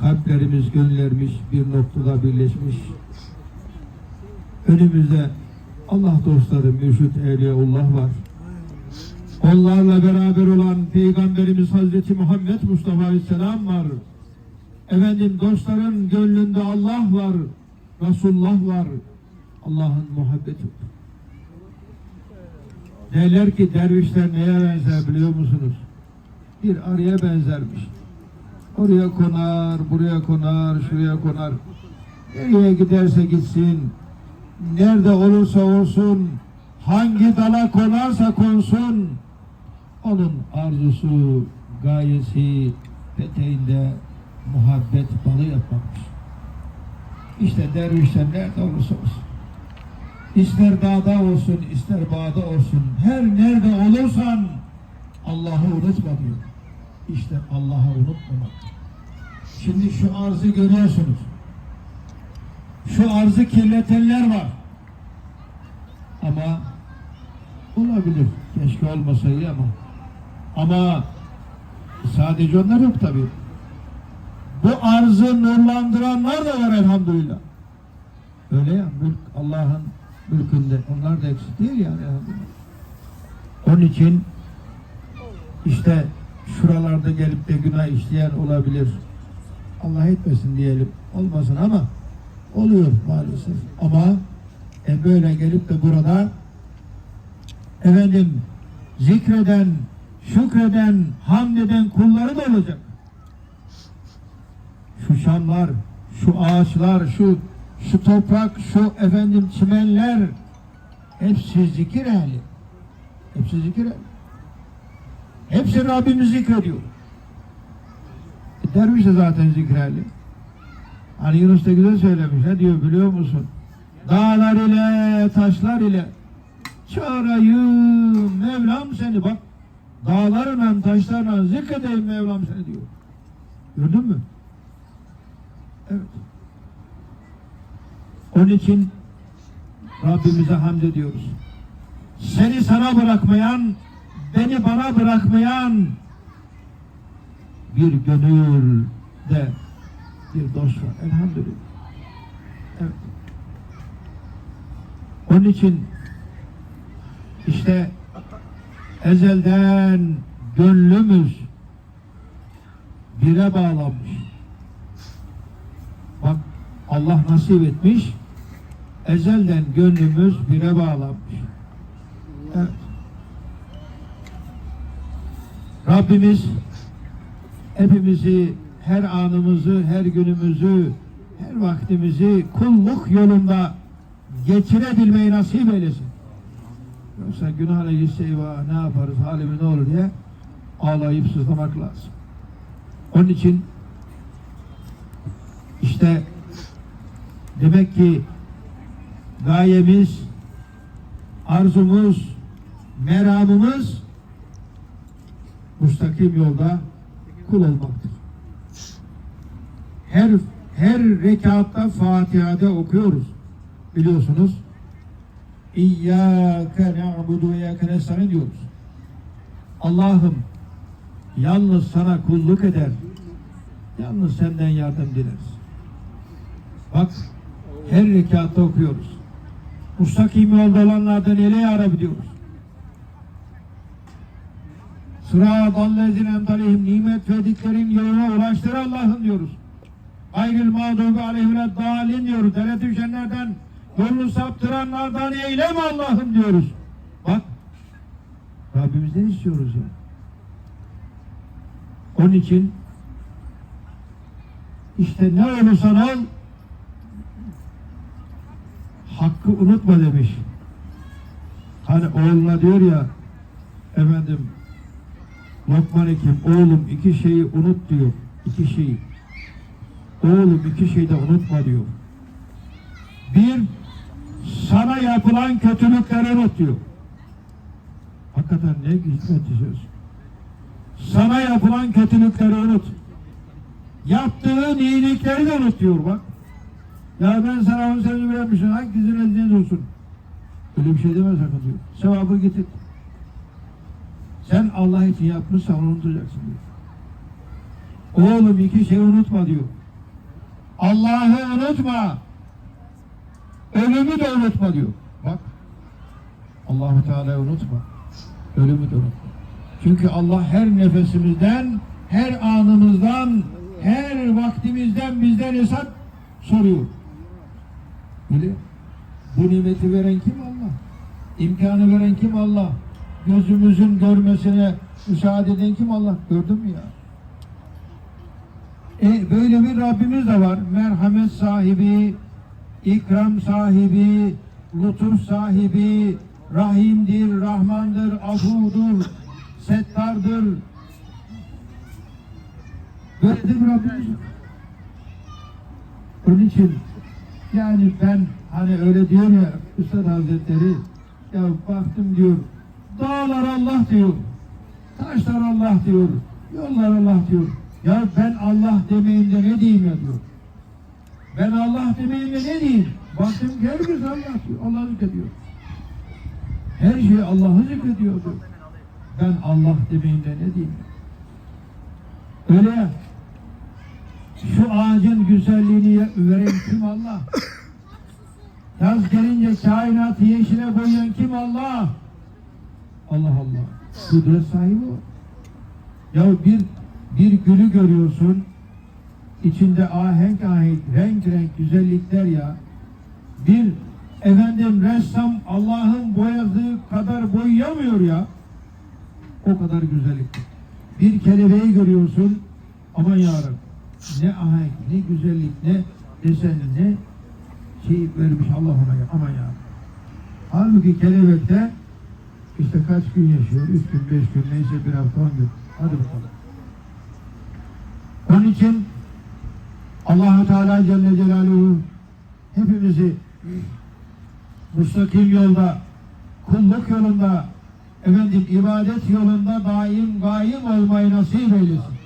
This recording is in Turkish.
kalplerimiz, gönüllerimiz bir noktada birleşmiş. Önümüzde Allah dostları, mürşit evliyaullah var. Onlarla beraber olan Peygamberimiz Hazreti Muhammed Mustafa Aleyhisselam var. Efendim dostların gönlünde Allah var. Resulullah var. Allah'ın muhabbeti. Derler ki dervişler neye benzer biliyor musunuz? Bir arıya benzermiş. Oraya konar, buraya konar, şuraya konar. Nereye giderse gitsin, nerede olursa olsun, hangi dala konarsa konsun, onun arzusu, gayesi peteğinde muhabbet balı yapmamış. İşte dervişler nerede olursa olsun. İster dağda olsun, ister bağda olsun, her nerede olursan Allah'ı unutma diyor. İşte Allah'ı unutmamak. Şimdi şu arzı görüyorsunuz. Şu arzı kirletenler var. Ama olabilir. Keşke olmasaydı ama. Ama sadece onlar yok tabii. Bu arzı nurlandıranlar da var elhamdülillah. Öyle ya mülk Allah'ın mülkünde. Onlar da eksik değil yani elhamdülillah. Onun için işte şuralarda gelip de günah işleyen olabilir. Allah etmesin diyelim. Olmasın ama oluyor maalesef. Ama e böyle gelip de burada efendim zikreden, şükreden, hamd eden kulları da olacak. Şu şamlar, şu ağaçlar, şu şu toprak, şu efendim çimenler hepsi zikir ehli. Hepsi zikir ehli. Hepsi Rabbimiz zikrediyor. E, derviş de zaten zikreli. Hani Yunus da güzel söylemiş. Ne diyor biliyor musun? Dağlar ile taşlar ile çağırayım Mevlam seni bak. Dağlarla taşlarla zikredeyim Mevlam seni diyor. Gördün mü? Evet. Onun için Rabbimize hamd ediyoruz. Seni sana bırakmayan, beni bana bırakmayan bir gönülde bir dost var. Elhamdülillah. Evet. Onun için işte ezelden gönlümüz bire bağlanmış. Bak Allah nasip etmiş. Ezelden gönlümüz bire bağlanmış. Evet. Rabbimiz hepimizi, her anımızı, her günümüzü, her vaktimizi kulluk yolunda geçirebilmeyi nasip eylesin. Yoksa günahla gitse eyvah ne yaparız, halimiz ne olur diye ağlayıp sızlamak lazım. Onun için işte demek ki gayemiz, arzumuz, meramımız müstakim yolda kul olmaktır. Her her rekatta Fatiha'da okuyoruz. Biliyorsunuz. İyyâke na'budu ve iyyâke nestaîn diyoruz. Allah'ım yalnız sana kulluk eder. Yalnız senden yardım dileriz. Bak her rekatta okuyoruz. Mustakim yolda olanlardan yarabı diyoruz. Sıra dallezine emtalihim nimet verdiklerin yoluna ulaştır Allah'ım diyoruz. Gayril mağdubi aleyhine dalin diyoruz. Dere düşenlerden yolunu saptıranlardan eyleme Allah'ım diyoruz. Bak Rabbimizden istiyoruz ya. Onun için işte ne olursan ol hakkı unutma demiş. Hani oğluna diyor ya efendim Lokman Hekim oğlum iki şeyi unut diyor. İki şeyi. Oğlum iki şeyi de unutma diyor. Bir sana yapılan kötülükleri unut diyor. Hakikaten ne hikmetli söz. Sana yapılan kötülükleri unut. Yaptığın iyilikleri de unut diyor bak. Ya ben sana on sene vermişim hangisinin eline olsun. Öyle bir şey deme sakın diyor. Sevabı getir. Sen Allah için yapmışsan onu unutacaksın diyor. Oğlum iki şey unutma diyor. Allah'ı unutma. Ölümü de unutma diyor. Bak. Allahu Teala'yı unutma. Ölümü de unutma. Çünkü Allah her nefesimizden, her anımızdan, her vaktimizden bizden hesap soruyor. Öyle. Bu nimeti veren kim Allah? İmkanı veren kim Allah? Gözümüzün görmesine müsaade eden kim Allah? Gördün mü ya? E, böyle bir Rabbimiz de var. Merhamet sahibi, ikram sahibi, lütuf sahibi, rahimdir, rahmandır, afudur, settardır. Böyle bir Rabbimiz var. Onun için yani ben hani öyle diyor ya Üstad Hazretleri ya baktım diyor dağlar Allah diyor. Taşlar Allah diyor. Yollar Allah diyor. Ya ben Allah demeyince ne diyeyim ya diyor. Ben Allah demeyince ne diyeyim? Baktım herkes Allah diyor. Allah zikrediyor. Her şey Allah'ı zikrediyor diyor. Ben Allah demeyince ne diyeyim? Öyle şu ağacın güzelliğini veren kim Allah? Yaz gelince kainatı yeşile boyayan kim Allah? Allah Allah. Kudret sahibi o. Ya bir bir gülü görüyorsun. içinde ahenk ahenk, renk renk güzellikler ya. Bir efendim ressam Allah'ın boyadığı kadar boyayamıyor ya. O kadar güzellik. Bir kelebeği görüyorsun. Aman yarabbim ne ahenk, ne güzellik, ne desen, ne şey vermiş Allah ona ya, aman ya. Halbuki kelebekte işte kaç gün yaşıyor, üç gün, beş gün, neyse bir hafta, on gün. Hadi bakalım. Onun için Allahu Teala Celle Celaluhu hepimizi müstakil yolda, kulluk yolunda, efendim ibadet yolunda daim gaim olmayı nasip eylesin.